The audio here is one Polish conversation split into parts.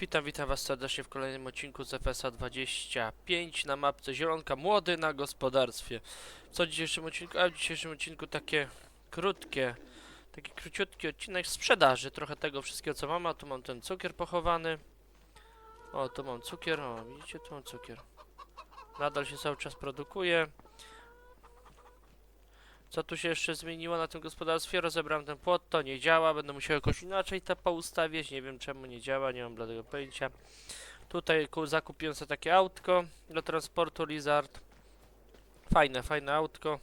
Witam, witam was serdecznie w kolejnym odcinku z FSA 25 na mapce Zielonka Młody na gospodarstwie. Co w dzisiejszym odcinku? A w dzisiejszym odcinku takie krótkie, taki króciutki odcinek sprzedaży. Trochę tego wszystkiego co mam, a tu mam ten cukier pochowany. O, tu mam cukier, o widzicie, tu mam cukier. Nadal się cały czas produkuje. Co tu się jeszcze zmieniło na tym gospodarstwie? Rozebrałem ten płot, to nie działa, będę musiał jakoś inaczej to poustawiać, nie wiem czemu nie działa, nie mam bladego pojęcia. Tutaj ku- zakupiłem sobie takie autko do transportu Lizard. Fajne, fajne autko.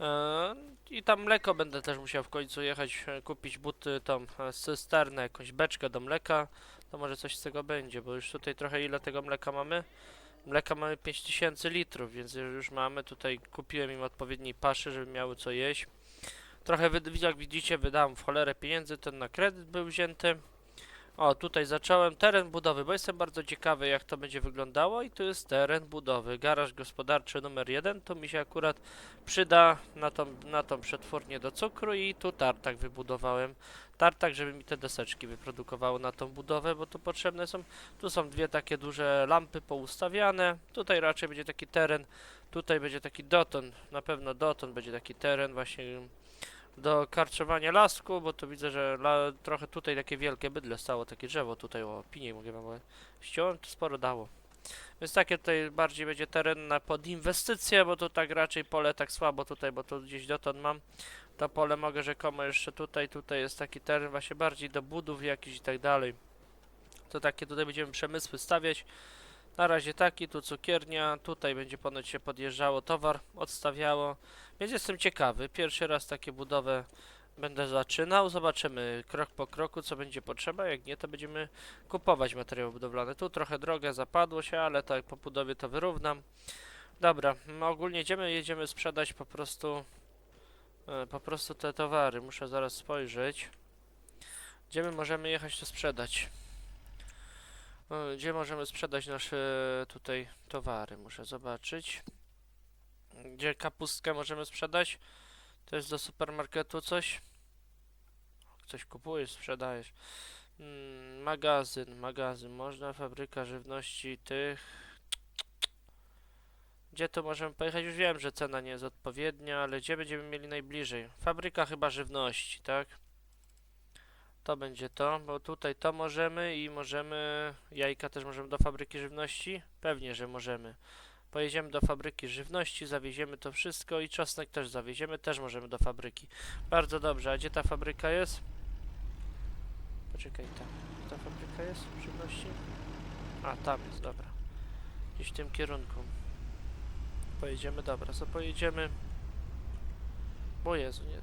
Eee, I tam mleko będę też musiał w końcu jechać, e, kupić buty, tą e, cysternę, jakąś beczkę do mleka. To może coś z tego będzie, bo już tutaj trochę ile tego mleka mamy? Mleka mamy 5000 litrów, więc już mamy tutaj, kupiłem im odpowiedniej paszy, żeby miały co jeść. Trochę, jak widzicie, wydałem w cholerę pieniędzy, ten na kredyt był wzięty. O, tutaj zacząłem teren budowy, bo jestem bardzo ciekawy jak to będzie wyglądało i tu jest teren budowy. Garaż gospodarczy numer jeden, to mi się akurat przyda na tą, na tą przetwórnię do cukru i tu tartak wybudowałem. Tartak, żeby mi te deseczki wyprodukowało na tą budowę, bo tu potrzebne są tu są dwie takie duże lampy poustawiane. Tutaj raczej będzie taki teren. Tutaj będzie taki doton. Na pewno doton będzie taki teren właśnie do karczowania lasku, bo tu widzę, że la, trochę tutaj takie wielkie bydle stało, takie drzewo tutaj, o pinie mogę wam. Ściąłem, to sporo dało. Więc takie tutaj bardziej będzie teren na pod inwestycje, bo to tak raczej pole tak słabo tutaj, bo tu gdzieś dotąd mam. To pole mogę rzekomo jeszcze tutaj, tutaj jest taki teren właśnie bardziej do budów jakichś i tak dalej. To takie tutaj będziemy przemysły stawiać. Na razie taki, tu cukiernia, tutaj będzie ponoć się podjeżdżało towar, odstawiało. Więc jestem ciekawy. Pierwszy raz takie budowę będę zaczynał. Zobaczymy krok po kroku, co będzie potrzeba. Jak nie, to będziemy kupować materiały budowlane. Tu trochę drogę zapadło się, ale tak po budowie to wyrównam. Dobra, ogólnie jedziemy, jedziemy sprzedać po prostu e, po prostu te towary. Muszę zaraz spojrzeć. Gdzie my możemy jechać to sprzedać? E, Gdzie możemy sprzedać nasze tutaj towary? Muszę zobaczyć. Gdzie kapustkę możemy sprzedać? To jest do supermarketu coś? Coś kupujesz, sprzedajesz. Mm, magazyn, magazyn. Można, fabryka żywności tych. Gdzie to możemy pojechać? Już wiem, że cena nie jest odpowiednia, ale gdzie będziemy mieli najbliżej? Fabryka chyba żywności, tak? To będzie to, bo tutaj to możemy i możemy. Jajka też możemy do fabryki żywności? Pewnie, że możemy. Pojedziemy do fabryki żywności, zawieziemy to wszystko i czosnek też zawieziemy, też możemy do fabryki. Bardzo dobrze, a gdzie ta fabryka jest? Poczekaj, tam. Ta fabryka jest żywności? A, tam jest, dobra. Gdzieś w tym kierunku. Pojedziemy, dobra, co pojedziemy? Bo Jezu, nie.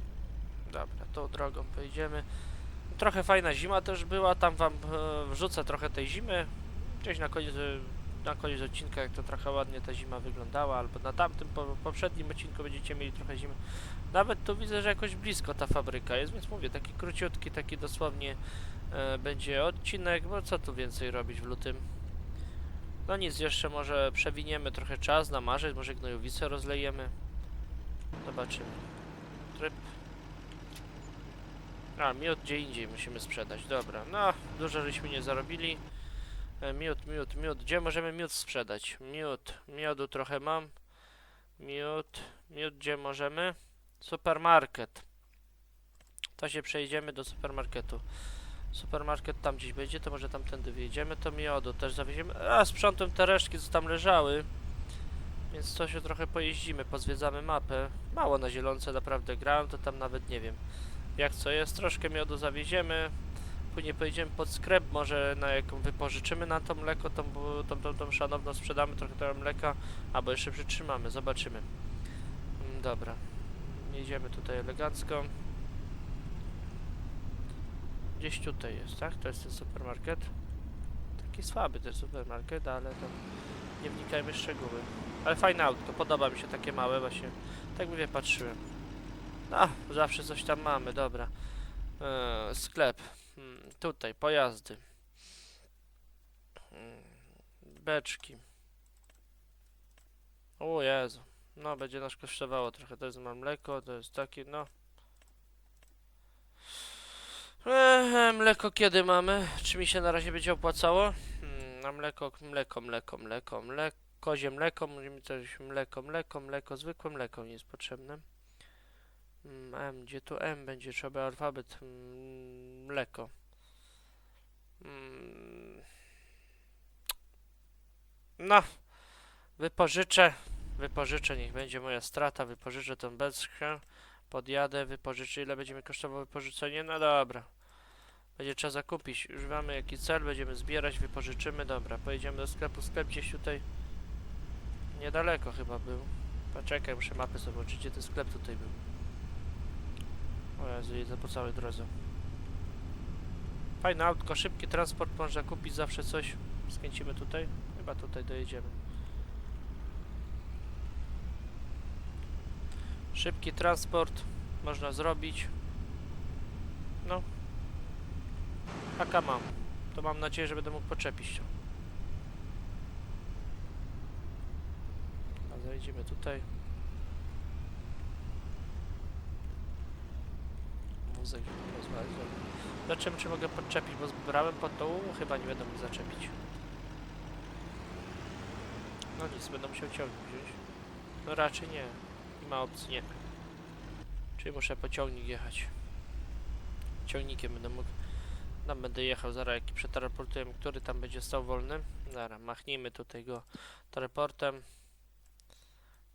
Dobra, tą drogą pojedziemy. Trochę fajna zima też była, tam wam e, wrzucę trochę tej zimy. Gdzieś na koniec, e, na koniec odcinka, jak to trochę ładnie ta zima wyglądała, albo na tamtym po, poprzednim odcinku będziecie mieli trochę zimy. Nawet tu widzę, że jakoś blisko ta fabryka jest, więc mówię, taki króciutki, taki dosłownie e, będzie odcinek, bo co tu więcej robić w lutym? No nic, jeszcze może przewiniemy trochę czas na marzec, może gnojowice rozlejemy. Zobaczymy. Tryb. A, miód gdzie indziej musimy sprzedać, dobra. No, dużo żeśmy nie zarobili. E, Miód, miód, miód. Gdzie możemy miód sprzedać? Miód. Miodu trochę mam. Miód. Miód gdzie możemy? Supermarket. To się przejdziemy do supermarketu. Supermarket tam gdzieś będzie, to może tamtędy wyjedziemy. To miodu też zawieziemy. A, sprzątam te resztki, co tam leżały. Więc to się trochę pojeździmy, pozwiedzamy mapę. Mało na zielonce naprawdę grałem, to tam nawet nie wiem. Jak co jest, troszkę miodu zawieziemy. Później pojedziemy pod sklep, może na jaką wypożyczymy na to mleko, tą, tą, tą, tą szanowną sprzedamy trochę tego mleka, albo jeszcze przytrzymamy, zobaczymy. Mm, Dobra, jedziemy tutaj elegancko. Gdzieś tutaj jest, tak? To jest ten supermarket. Taki słaby ten supermarket, ale tam nie wnikajmy w szczegóły. Ale fajne autko, podoba mi się takie małe właśnie. Tak mówię, patrzyłem. A, zawsze coś tam mamy, dobra. Eee, sklep. Hmm, tutaj, pojazdy. Hmm, beczki. O Jezu. No, będzie nas kosztowało trochę. To jest mam mleko, to jest takie, no. Mleko kiedy mamy? Czy mi się na razie będzie opłacało? Hmm, na mleko, mleko, mleko, mleko, mleko, kozie mleko, mówimy coś mleko, mleko, mleko, zwykłe mleko nie jest potrzebne. M, gdzie tu M będzie trzeba alfabet? Mleko. No, wypożyczę, wypożyczę, niech będzie moja strata, wypożyczę tą beczkę, podjadę, wypożyczę, ile będzie mi kosztowało wypożyczenie? No dobra. Będzie trzeba zakupić. Już mamy jaki cel, będziemy zbierać, wypożyczymy. Dobra, pojedziemy do sklepu. Sklep gdzieś tutaj niedaleko chyba był. Poczekaj, muszę mapy zobaczyć, gdzie ten sklep tutaj był. O Jezu, jedę po całej drodze. Fajne autko, szybki transport, można kupić zawsze coś. Skręcimy tutaj? Chyba tutaj dojedziemy. Szybki transport można zrobić. No, Taka mam. To mam nadzieję, że będę mógł poczepić. A zajdziemy tutaj. Wózek pozwala. Zobaczymy, czy mogę podczepić, bo zbrałem pod tą, chyba nie będę mógł zaczepić. No nic, będę musiał ciągnik wziąć. No raczej nie. Nie ma opcji, nie. Czyli muszę po ciągnik jechać. Ciągnikiem będę mógł tam będę jechał zaraz jaki przeteleportujemy, który tam będzie stał wolny. Zaraz, machnijmy tutaj go teleportem.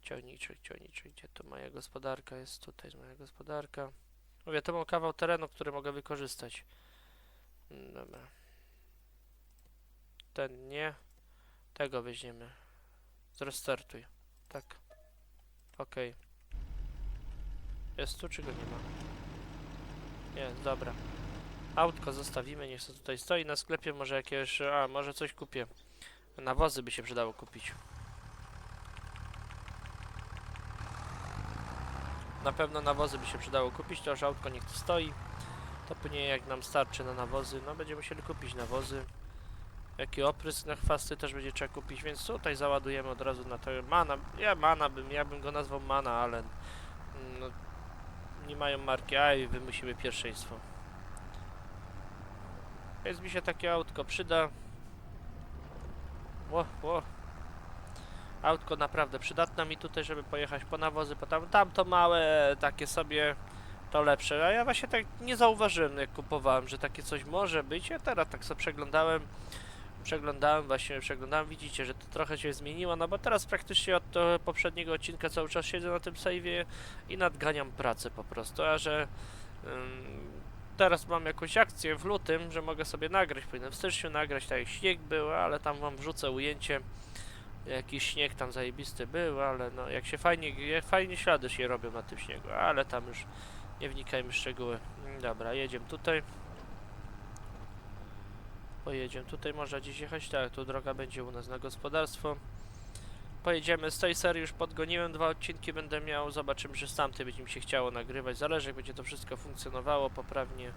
Ciągniczek, ciągniczek, gdzie tu moja gospodarka jest? Tutaj jest moja gospodarka. Mówię, to mam kawał terenu, który mogę wykorzystać. Mm, Dobra. Ten nie. Tego weźmiemy. Zrestartuj. Tak. Okej. Jest tu, czy go nie ma? Jest, dobra. Autko zostawimy, niech sobie tutaj stoi na sklepie, może jakieś, a może coś kupię. Nawozy by się przydało kupić. Na pewno nawozy by się przydało kupić, to już autko niech stoi. To później jak nam starczy na nawozy, no będziemy musieli kupić nawozy. Jaki oprysk na chwasty też będzie trzeba kupić, więc tutaj załadujemy od razu na to mana. Ja mana bym, ja bym go nazwał mana, ale no, nie mają marki, a i wymusimy pierwszeństwo. Więc mi się takie autko przyda. Ło, ło. Autko naprawdę przydatne mi tutaj, żeby pojechać po nawozy, po tam, tam to małe, takie sobie, to lepsze. A ja właśnie tak nie zauważyłem, jak kupowałem, że takie coś może być. Ja teraz tak sobie przeglądałem, przeglądałem, właśnie przeglądałem. Widzicie, że to trochę się zmieniło, no bo teraz praktycznie od poprzedniego odcinka cały czas siedzę na tym save'ie i nadganiam pracę po prostu, a że... ym, teraz mam jakąś akcję w lutym, że mogę sobie nagrać, powinienem w styczniu nagrać, tak jak śnieg był, ale tam wam wrzucę ujęcie. Jakiś śnieg tam zajebisty był, ale no jak się fajnie, fajnie ślady się robią na tym śniegu, ale tam już nie wnikajmy w szczegóły. Mm, Dobra, jedziemy tutaj. Pojedziemy tutaj, można gdzieś jechać, tak, tu droga będzie u nas na gospodarstwo. Pojedziemy z tej serii, już podgoniłem dwa odcinki, będę miał, zobaczymy, czy z tamtej będzie mi się chciało nagrywać, zależy jak będzie to wszystko funkcjonowało poprawnie.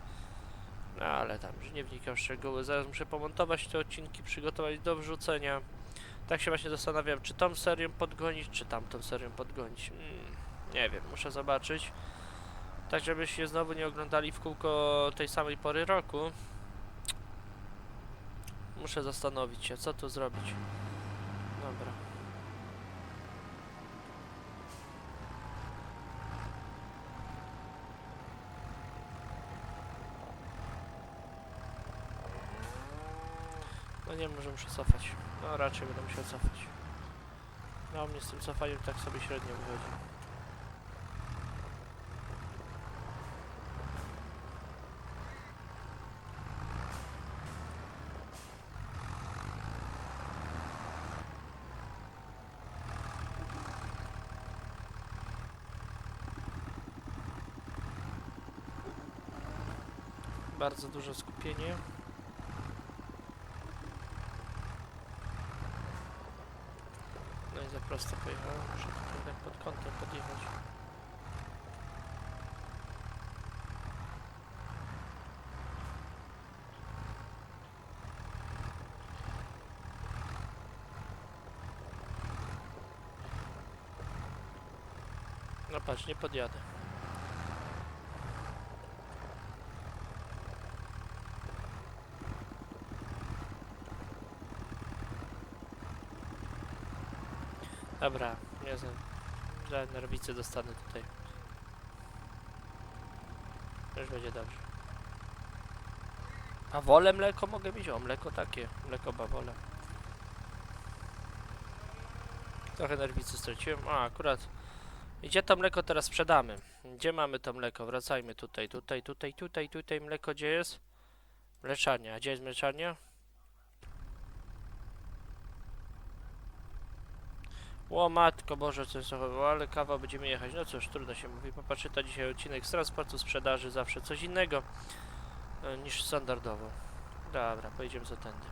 No ale tam już nie wnikam w szczegóły, zaraz muszę pomontować te odcinki, przygotować do wrzucenia. Tak się właśnie zastanawiam, czy tą serię podgonić, czy tamtą serię podgonić. Mm, nie wiem, muszę zobaczyć. Tak, żebyście znowu nie oglądali w kółko tej samej pory roku. Muszę zastanowić się, co tu zrobić. Dobra. No nie wiem, że muszę cofać. No raczej będę musiał cofać. No mnie z tym cofaniem tak sobie średnio wychodzi. Bardzo duże skupienie. No i za prosto pojechałem, muszę tutaj tak pod kątem podjechać. No patrz, nie podjadę. Dobra, nie znam. Nerwicy dostanę tutaj. Już będzie dobrze. A wolę mleko mogę mieć? O, mleko takie. Mleko bawole. Trochę nerwicy straciłem. A, akurat. Gdzie to mleko teraz sprzedamy? Gdzie mamy to mleko? Wracajmy tutaj, tutaj, tutaj, tutaj, tutaj. Mleko gdzie jest? Mleczarnia. A gdzie jest mleczarnia? O matko Boże, co jest ale kawa będziemy jechać. No cóż, trudno się mówi. Popatrzcie, to dzisiaj odcinek z transportu, sprzedaży, zawsze coś innego e, niż standardowo. Dobra, pojedziemy za tędy.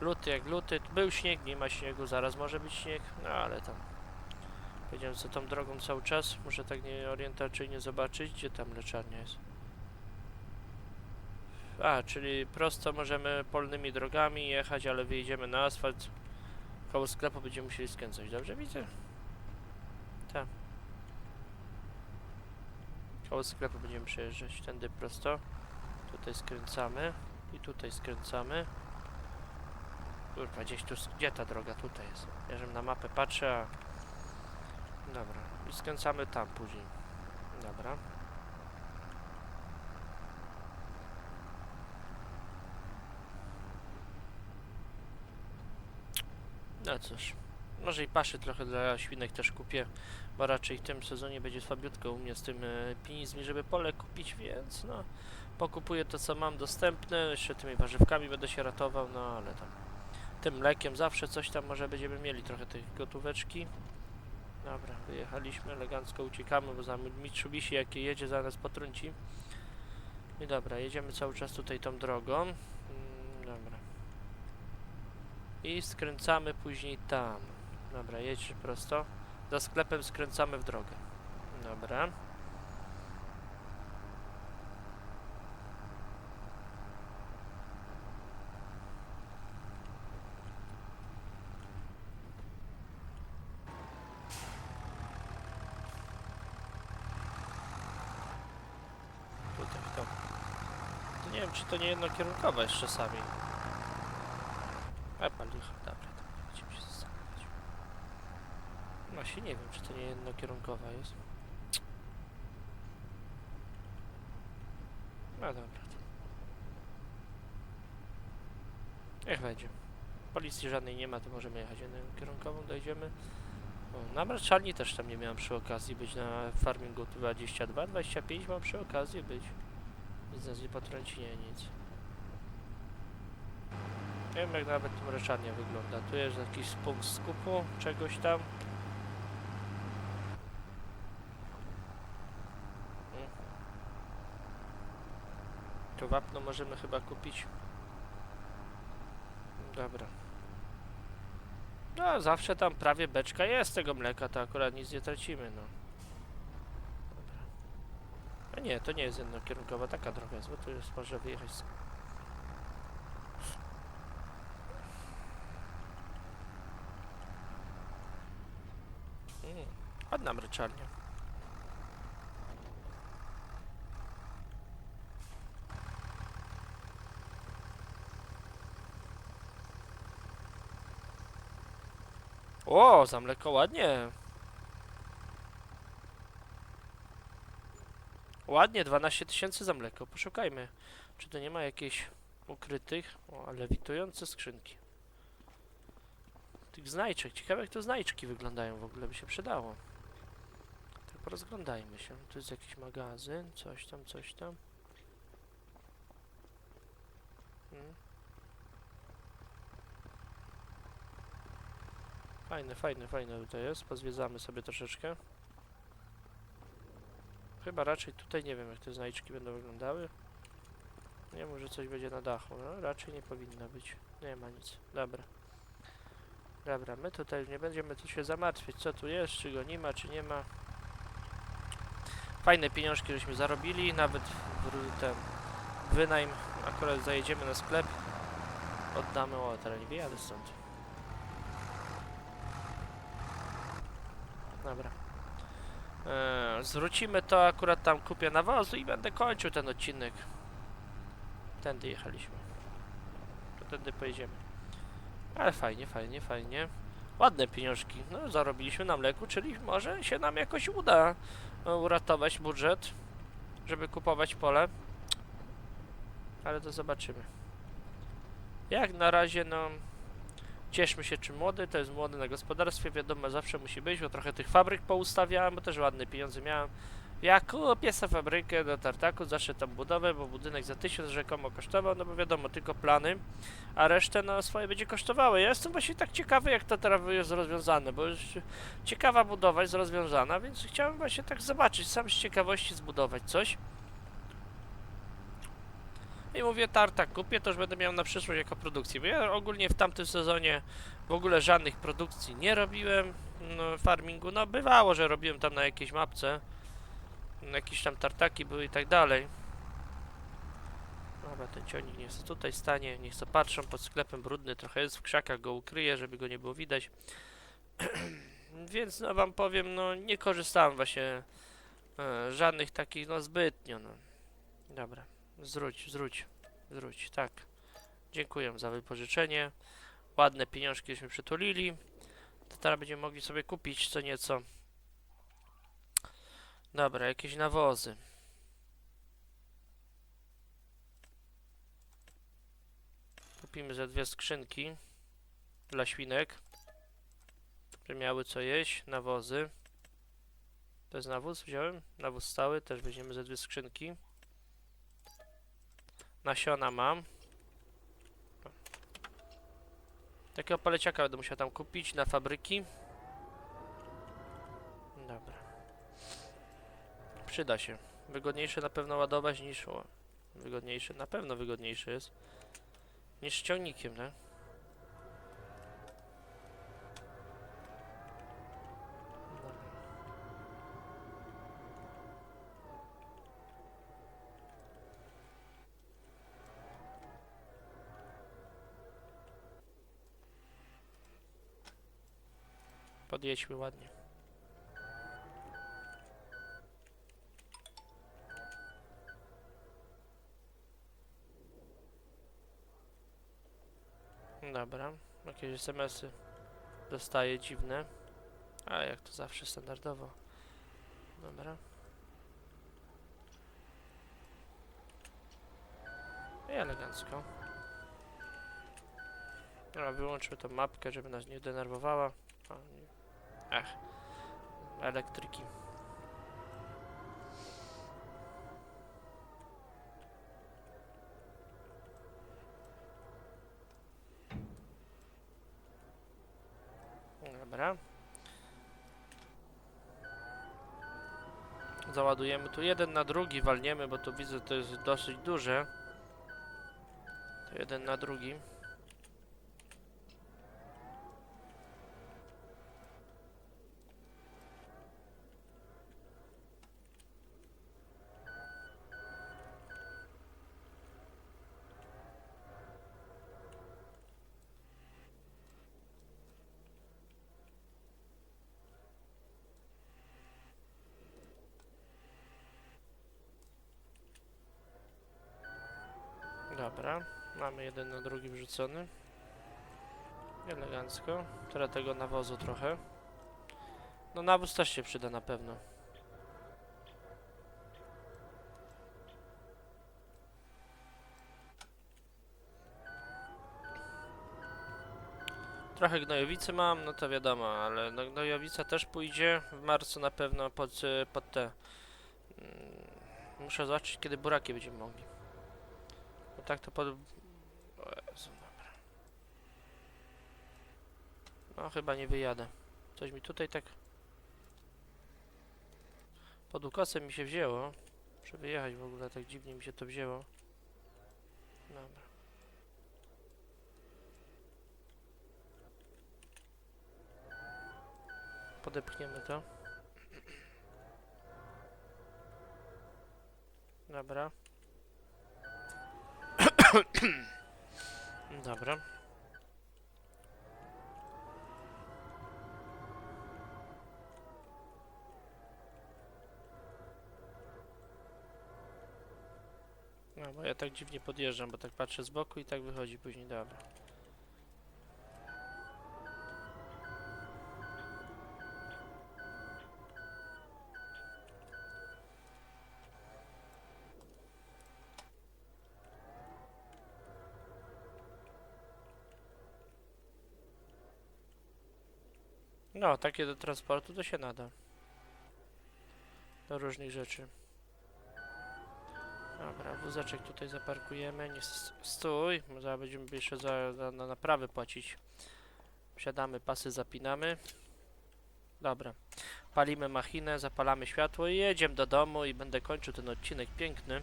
Luty jak luty, był śnieg, nie ma śniegu, zaraz może być śnieg, no ale tam. Pojedziemy za tą drogą cały czas, muszę tak nie orientacyjnie zobaczyć, gdzie tam mleczarnia jest. A, czyli prosto możemy polnymi drogami jechać, ale wyjedziemy na asfalt. Koło sklepu będziemy musieli skręcać, dobrze widzę? Tak. Koło sklepu będziemy przejeżdżać, tędy prosto. Tutaj skręcamy i tutaj skręcamy. Kurwa, gdzieś tu, gdzie ta droga tutaj jest? Ja na mapę patrzę, a... Dobra, i skręcamy tam później. Dobra. No cóż, może i paszy trochę dla świnek też kupię, bo raczej w tym sezonie będzie słabiutko u mnie z tym e, pieniędzmi, żeby pole kupić, więc no, pokupuję to co mam dostępne, jeszcze tymi warzywkami będę się ratował, no ale tam tym mlekiem zawsze coś tam może będziemy mieli, trochę tej gotóweczki. Dobra, wyjechaliśmy, elegancko uciekamy, bo za Mitsubishi jakie jedzie zaraz potrąci. I dobra, jedziemy cały czas tutaj tą drogą. I skręcamy później tam. Dobra, jedź prosto. Za sklepem skręcamy w drogę. Dobra. Tutaj. To nie wiem, czy to nie jednokierunkowe jest czasami. A palicho, dobra, to będziemy się zastanawiać. Właśnie nie wiem, czy to nie jednokierunkowa jest. No dobra. Niech będzie. Policji żadnej nie ma, to możemy jechać jednokierunkową, dojdziemy. Na mraczalni też tam nie miałem przy okazji być na farmingu 22, 25 mam przy okazji być. Nic nas nie potrąci, nie nic. Nie wiem jak nawet tu mraczarnia wygląda. Tu jest jakiś punkt skupu, czegoś tam. Mm. Tu wapno możemy chyba kupić. Dobra. No, zawsze tam prawie beczka jest tego mleka, to akurat nic nie tracimy, no. Dobra. A nie, to nie jest jednokierunkowa, taka droga jest, bo tu jest, może wyjechać z... Mm, ładna mryczarnia. O, za mleko ładnie. Ładnie, 12 tysięcy za mleko. Poszukajmy, czy to nie ma jakichś ukrytych, o, lewitujące skrzynki. Tych znajdźek. Ciekawe jak to znajdźki wyglądają w ogóle, by się przydało. Porozglądajmy się. Tu jest jakiś magazyn, coś tam, coś tam. Hmm. Fajne, fajne, fajne tutaj jest. Pozwiedzamy sobie troszeczkę. Chyba raczej tutaj nie wiem jak te znajdźki będą wyglądały. Nie, może coś będzie na dachu. No, raczej nie powinno być. Nie ma nic. Dobra. Dobra, my tutaj nie będziemy tu się zamartwiać, co tu jest, czy go nie ma, czy nie ma. Fajne pieniążki żeśmy zarobili, nawet ten wynajm. Akurat zajedziemy na sklep. Oddamy, o teraz nie wyjadę stąd. Dobra. Eee, zwrócimy to, akurat tam kupię nawozu i będę kończył ten odcinek. Tędy jechaliśmy. To tędy pojedziemy. Ale fajnie, fajnie, fajnie. ładne pieniążki. No, zarobiliśmy na mleku, czyli może się nam jakoś uda e, uratować budżet, żeby kupować pole. Ale to zobaczymy. Jak na razie, no, cieszmy się, czy młody, to jest młody na gospodarstwie, wiadomo, zawsze musi być, bo trochę tych fabryk poustawiałem, bo też ładne pieniądze miałem. Jak kupię sobie fabrykę do tartaku, zacznę tam budowę, bo budynek za tysiąc rzekomo kosztował, no bo wiadomo, tylko plany, a resztę no swoje będzie kosztowało. Ja jestem właśnie tak ciekawy, jak to teraz jest rozwiązane, bo już ciekawa budowa jest rozwiązana, więc chciałem właśnie tak zobaczyć, sam z ciekawości zbudować coś. I mówię, tartak kupię, to już będę miał na przyszłość jako produkcję, bo ja ogólnie w tamtym sezonie w ogóle żadnych produkcji nie robiłem, no, farmingu, no bywało, że robiłem tam na jakiejś mapce, jakieś tam tartaki były i tak dalej. Dobra, ten ciągnik niech sobie tutaj stanie, niech sobie patrzą, pod sklepem brudny trochę jest, w krzakach go ukryję, żeby go nie było widać. Więc no wam powiem, no nie korzystałem właśnie e, żadnych takich, no zbytnio, no. Dobra, zwróć, zwróć, zwróć, tak. Dziękuję za wypożyczenie. Ładne pieniążkiśmy przytulili. To teraz będziemy mogli sobie kupić co nieco. Dobra, jakieś nawozy. Kupimy ze dwie skrzynki dla świnek, żeby miały co jeść. Nawozy. To jest nawóz, wziąłem. Nawóz stały, też weźmiemy ze dwie skrzynki. Nasiona mam. Takiego paleciaka będę musiał tam kupić na fabryki. Dobra. Przyda się. Wygodniejsze na pewno ładować niż... O, wygodniejsze, na pewno wygodniejsze jest. Niż ciągnikiem, nie? Podjedźmy ładnie. Dobra, jakieś SMS-y dostaję dziwne. A jak to zawsze standardowo. Dobra. I elegancko. Dobra, wyłączmy tą mapkę, żeby nas nie denerwowała. Ach. Elektryki. Dobra. Załadujemy tu jeden na drugi, walniemy, bo tu widzę, to jest dosyć duże. To jeden na drugi. Dobra, mamy jeden na drugi wrzucony. Elegancko. Teraz tego nawozu trochę. No nawóz też się przyda na pewno. Trochę gnojowicy mam, no to wiadomo, ale no, gnojowica też pójdzie w marcu na pewno pod, y, pod te... Mm, Muszę zobaczyć kiedy buraki będziemy mogli. Bo tak to pod... O Jezu, dobra. No chyba nie wyjadę. Coś mi tutaj tak... Pod ukosem mi się wzięło. Muszę wyjechać w ogóle, tak dziwnie mi się to wzięło. Dobra. Podepchniemy to. Dobra. Dobra. bo ja tak dziwnie podjeżdżam, bo tak patrzę z boku i tak wychodzi później, dobra. No, takie do transportu to się nada. Do różnych rzeczy. Dobra, wózeczek tutaj zaparkujemy. Nie stój, zaraz będziemy jeszcze za, za na naprawy płacić. Wsiadamy, pasy zapinamy. Dobra. Palimy machinę, zapalamy światło i jedziemy do domu i będę kończył ten odcinek piękny.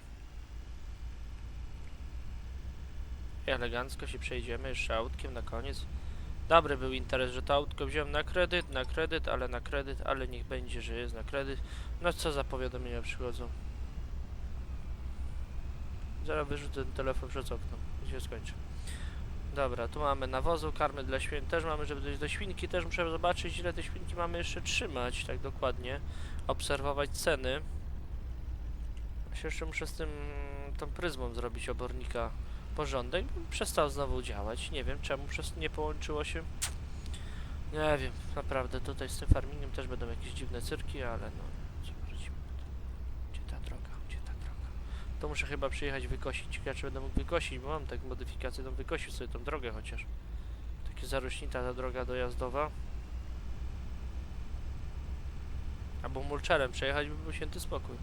I elegancko się przejdziemy jeszcze autkiem na koniec. Dobry był interes, że to autko wziąłem na kredyt, na kredyt, ale na kredyt, ale niech będzie, że jest na kredyt. No co za powiadomienia przychodzą. Zaraz wyrzucę ten telefon przez okno i się skończy. Dobra, tu mamy nawozu, karmy dla świn też mamy, żeby dojść do świnki, też muszę zobaczyć ile te świnki mamy jeszcze trzymać, tak dokładnie. Obserwować ceny. Się jeszcze muszę z tym, tą pryzmą zrobić obornika porządek. Przestał znowu działać, nie wiem czemu przez nie połączyło się. Nie wiem, naprawdę tutaj z tym farmingiem też będą jakieś dziwne cyrki, ale no, co droga, gdzie ta droga? To muszę chyba przyjechać wykosić. Ciekawe, czy będę mógł wykosić, bo mam tak modyfikację, to wykosił sobie tą drogę chociaż. Takie zarośnita ta droga dojazdowa. Albo mulczerem przejechać by był święty spokój.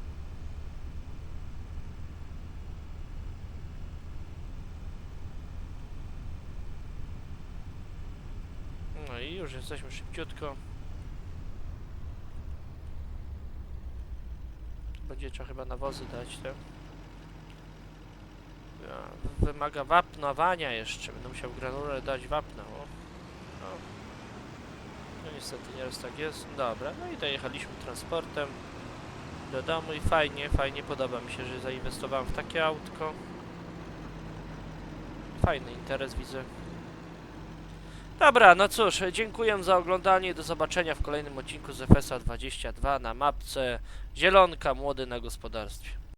No i już jesteśmy szybciutko. Będzie trzeba chyba nawozy dać, tak? Wymaga wapnowania jeszcze. Będę musiał granulę dać wapna. No. no niestety nieraz tak jest. Dobra, no i dojechaliśmy transportem do domu i fajnie, fajnie podoba mi się, że zainwestowałem w takie autko. Fajny interes widzę. Dobra, no cóż, dziękuję za oglądanie. Do zobaczenia w kolejnym odcinku z FSA 22 na mapce Zielonka Młody na gospodarstwie.